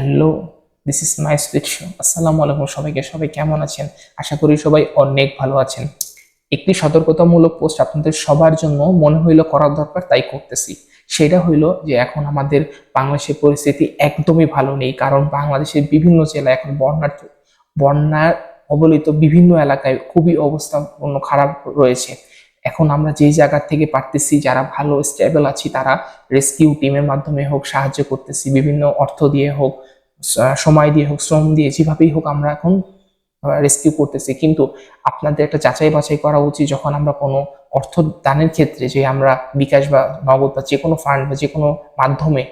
Hello this is my sweet আসসালামু আলাইকুম সবাইকে, সবাই কেমন আছেন? আশা করি সবাই অনেক ভালো আছেন। একটি সতর্কতামূলক পোস্ট আপনাদের সবার জন্য মনে হইল করা দরকার, তাই করতেছি। সেটা হইল যে এখন আমাদের বাংলাদেশের পরিস্থিতি একদমই ভালো নেই, কারণ বাংলাদেশের বিভিন্ন জেলায় এখন বন্যার বন্যার অবলিত বিভিন্ন এলাকায় খুবই অবস্থা খারাপ রয়েছে। এখন আমরা যেই জায়গা থেকে পারতেছি, যারা ভালো স্টেবল আছি, তারা রেস্কিউ টিমের মাধ্যমে হোক, সাহায্য করতেছি, বিভিন্ন অর্থ দিয়ে হোক সময় দিয়ে হোক, শ্রম দিয়ে, যেভাবেই হোক আমরা এখন রেস্কিউ করতেছি। কিন্তু আপনাদের একটা যাচাই বাছাই করা উচিত, যখন আমরা কোনো অর্থ দানের ক্ষেত্রে যে আমরা বিকাশ বা নগদ বা যে কোনো ফান্ড বা যে কোনো মাধ্যমে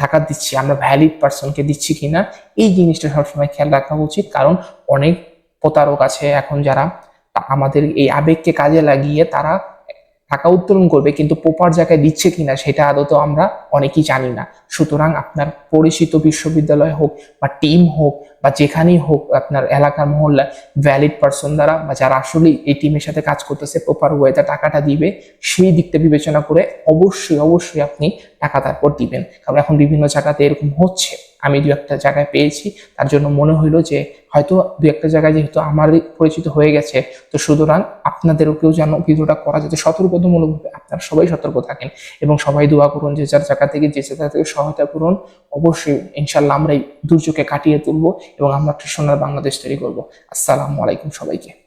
টাকা দিচ্ছি, আমরা ভ্যালিড পার্সনকে দিচ্ছি কিনা, এই জিনিসটা সবসময় খেয়াল রাখা উচিত। কারণ অনেক প্রতারক আছে এখন যারা আমাদের এই আবেগকে কাজে লাগিয়ে তারা টাকা উত্তোলন করবে, কিন্তু প্রপার জায়গায় দিচ্ছে কিনা সেটা আদত আমরা অনেকেই জানি না। সুতরাং আপনার পরিচিত বিশ্ববিদ্যালয় হোক বা টিম হোক বা যেখানেই হোক আপনার এলাকার মহল্লা ভ্যালিড পার্সন দ্বারা বা যারা আসলে এই টিমের সাথে কাজ করতেছে প্রপার ওয়েতে টাকাটা দিবে, সেই দিকটা বিবেচনা করে অবশ্যই অবশ্যই আপনি টাকা তারপর দিবেন। কারণ এখন বিভিন্ন জায়গাতে এরকম হচ্ছে। আমি দু একটা জায়গায় পেয়েছি। তার জন্য মনে হইল যে হয়তো দু একটা জায়গায় যেহেতু আমার পরিচিত হয়ে গেছে, তো সুতরাং আপনাদেরকেও যেন ভিডিওটা করা যাতে সতর্কতামূলকভাবে আপনারা সবাই সতর্ক থাকেন এবং সবাই দোয়া করুন যে যার জায়গা থেকে যে জায়গা থেকে সহায়তা করুন। অবশ্যই ইনশাল্লাহ আমরা এই দুর্যোগকে কাটিয়ে তুলবো এবং আমরা একটা সোনার বাংলাদেশ তৈরি করব। আসসালামু আলাইকুম সবাইকে।